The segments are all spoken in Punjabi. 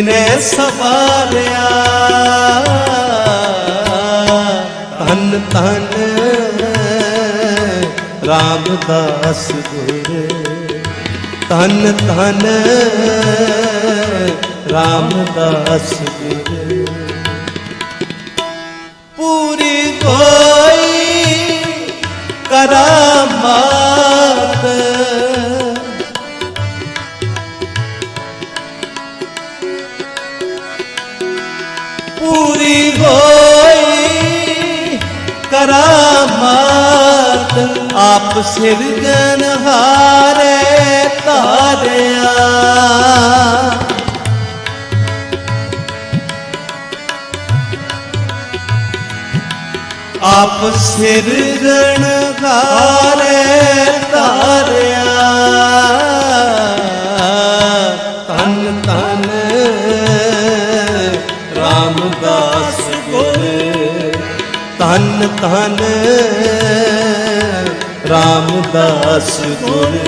ਤਿਨੈ ਸਵਾਰਿਆ ਤਨ ਤਨ ਰਾਮਦਾਸ ਗੁਰ ਤਨ ਤਨ ਰਾਮਦਾਸ ਆਪ ਸਿਰਜਨ ਹਾਰੇ ਤਾਰਿਆ। ਆਪ ਸਿਰਜਣ ਹਾਰੇ ਧਾਰਿਆ ਤਨ ਤਨ ਰਾਮਦਾਸ ਗੁਰ। ਤਨ ਤਨ ਰਾਮਦਾਸ ਗੁਰ।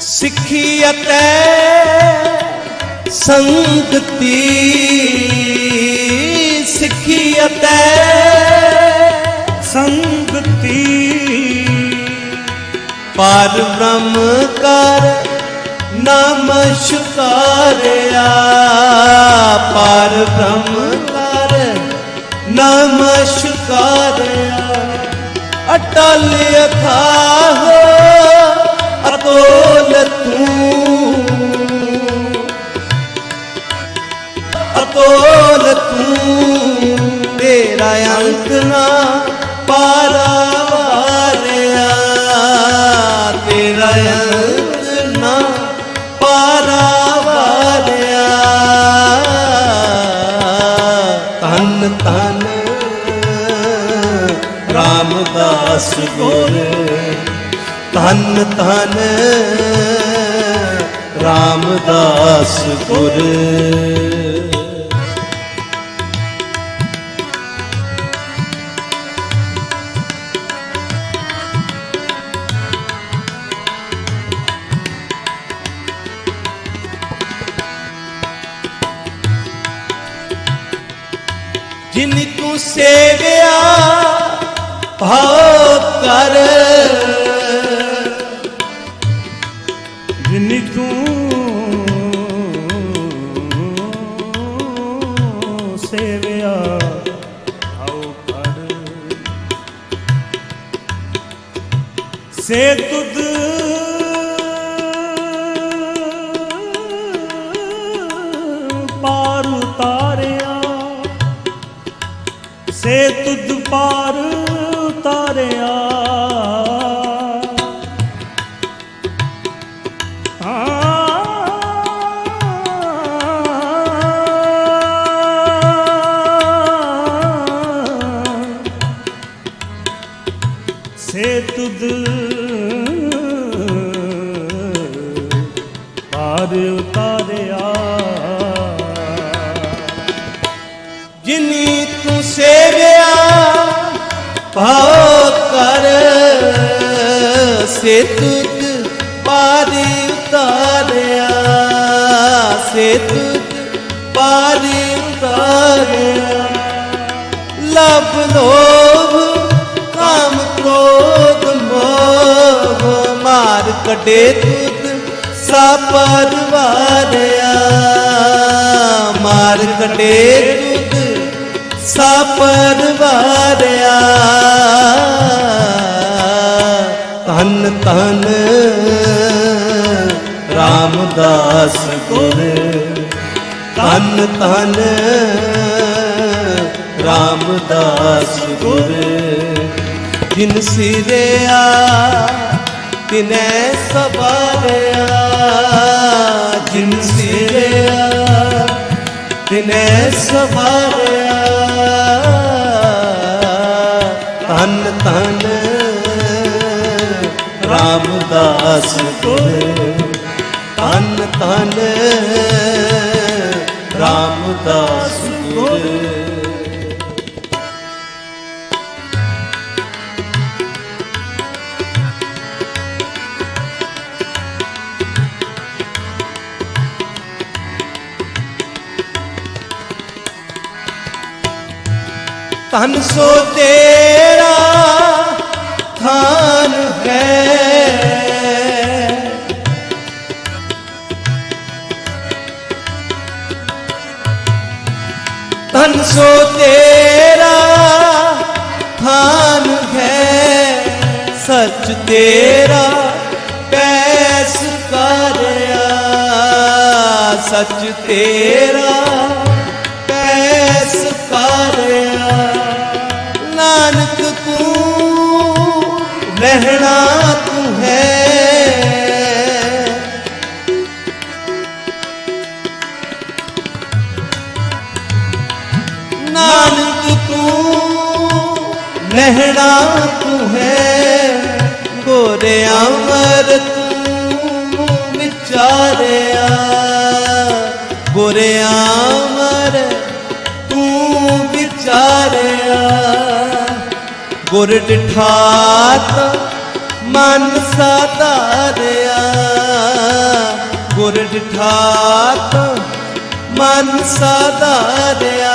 ਸਿੱਖੀ ਅਤੇ ਸੰਗਤੀ ਪਰ ਬ੍ਰਹਮ ਕਰ ਨਮਸਕਾਰਿਆ ਪਰ ਬ੍ਰਹਮ ਕਰ ਨਮਸਕਾਰਿਆ ਅਟਲ ਅਥਾਹ ਰਾਮਦਾਸ ਗੁਰ ਤਨ ਧਨ ਰਾਮਦਾਸ ਗੁਰ। ਜਿਨ ਤੂੰ ਸੇਵਿਆ ਭਾਉ ਕਰ। ਜਿਨੀ ਤੂੰ ਸੇਵਿਆ ਆਉ ਕਰ ਸੇ ਤੁਧ ਪਾਰ ਉਤਾਰਿਆ ਸੇ ਤੁਧ ਪਾਰ ਪਾਰ ਉਤਾਰਿਆ। ਜਿਨੀ ਤੂੰ ਸੇਵਿਆ, ਭਾਉ ਕਰ ਸੇ ਤੁਧ ਪਾਰ ਉਤਾਰਿਆ। ਸੇ ਤੁਧ ਪਾਰ ਉਤਾਰਿਆ। ਲਬ ਲੋਭ, ਕਾਮ ਕ੍ਰੋਧ, ਮੋਹ, ਮਾਰ ਕਟੇ ਤੂੰ। ਸਾ ਪਰਵਾਰਿਆ ਮਾਰ ਕੱਢੇ ਤੁਧ ਸਾ ਪਰਵਾਰਿਆ ਤਨ ਤਨ ਰਾਮਦਾਸ ਗੁਰ। ਤਨ ਤਨ ਰਾਮਦਾਸ ਗੁਰ। ਜਿਨ ਸਿਰਿਆ ਤਿਨੈ ਸਵਾਰਿਆ ਜਿਨ ਸਿਰਿਆ ਤਿਨੈ ਸਵਾਰਿਆ ਤਨ ਤਨ ਰਾਮਦਾਸ ਗੁਰ ਤਨ ਤਨ ਤਨ ਸੋ ਤੇਰਾ ਥਾਨ ਹੈ। ਤਨ ਸੋ ਤੇਰਾ ਥਾਨ ਹੈ। ਸੱਚ ਤੇਰਾ ਪੈਸ ਕਰਿਆ। ਸੱਚ ਤੇਰਾ ਲਹਿਣਾ ਤੂੰ ਹੈ ਗੋਰੇ ਅਮਰ ਤੂੰ ਵਿਚਾਰਿਆ ਗੋਰੇ ਅਮਰ ਤੂੰ ਵਿਚਾਰਿਆ ਗੁਰ ਡਿਠਾਤ ਮਨ ਸਾਧਾਰਿਆ ਗੁਰ ਡਿਠਾਤ ਮਨ ਸਾਧਾਰਿਆ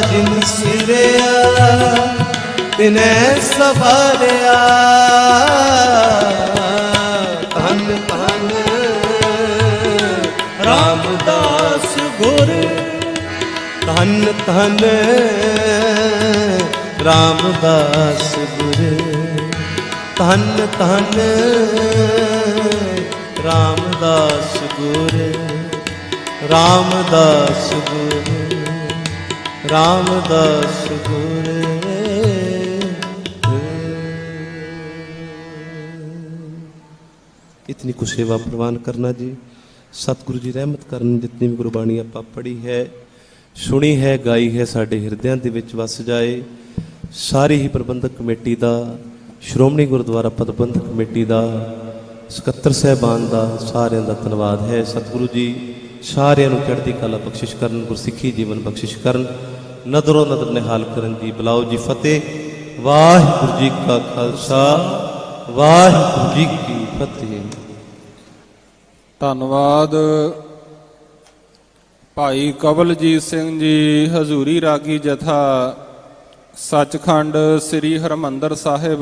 ਜਿਨ ਸਿਰਿਆ ਤਿਨੈ ਸਵਾਰਿਆ ਧੰਨ ਧੰਨ, ਰਾਮਦਾਸ ਗੁਰ। ਧੰਨ ਧੰਨ, ਰਾਮਦਾਸ ਗੁਰ। ਧੰਨ ਧੰਨ, ਰਾਮਦਾਸ ਗੁਰ। ਰਾਮਦਾਸ ਗੁਰ। ਰਾਮਦਾਸ ਗੁਰ ਇਤਨੀ ਕੁ ਸੇਵਾ ਪ੍ਰਵਾਨ ਕਰਨਾ ਜੀ। ਸਤਿਗੁਰੂ ਜੀ ਰਹਿਮਤ ਕਰਨ ਜਿਤਨੀ ਵੀ ਗੁਰਬਾਣੀ ਆਪਾਂ ਪੜ੍ਹੀ ਹੈ, ਸੁਣੀ ਹੈ, ਗਾਈ ਹੈ, ਸਾਡੇ ਹਿਰਦਿਆਂ ਦੇ ਵਿੱਚ ਵਸ ਜਾਏ। ਸਾਰੀ ਹੀ ਪ੍ਰਬੰਧਕ ਕਮੇਟੀ ਦਾ, ਸ਼੍ਰੋਮਣੀ ਗੁਰਦੁਆਰਾ ਪ੍ਰਬੰਧਕ ਕਮੇਟੀ ਦਾ, ਸਕੱਤਰ ਸਹਿਬਾਨ ਦਾ ਸਾਰਿਆਂ ਦਾ ਧੰਨਵਾਦ ਹੈ। ਸਤਿਗੁਰੂ ਜੀ ਸਾਰਿਆਂ ਨੂੰ ਚੜ੍ਹਦੀ ਕਲਾ ਬਖਸ਼ਿਸ਼ ਕਰਨ, ਗੁਰਸਿੱਖੀ ਜੀਵਨ ਬਖਸ਼ਿਸ਼ ਕਰਨ। ਨਦਰੋਂ ਨਦਰ ਨਿਹਾਲ ਕਰਨ ਜੀ ਬੁਲਾਓ ਜੀ ਫਤਿਹ। ਵਾਹਿਗੁਰੂ ਜੀ ਕਾ ਖਾਲਸਾ, ਵਾਹਿਗੁਰੂ ਜੀ ਕੀ ਫਤਿਹ। ਧੰਨਵਾਦ। ਭਾਈ ਕਵਲਜੀਤ ਸਿੰਘ ਜੀ, ਹਜ਼ੂਰੀ ਰਾਗੀ ਜਥਾ, ਸੱਚਖੰਡ ਸ੍ਰੀ ਹਰਮੰਦਰ ਸਾਹਿਬ।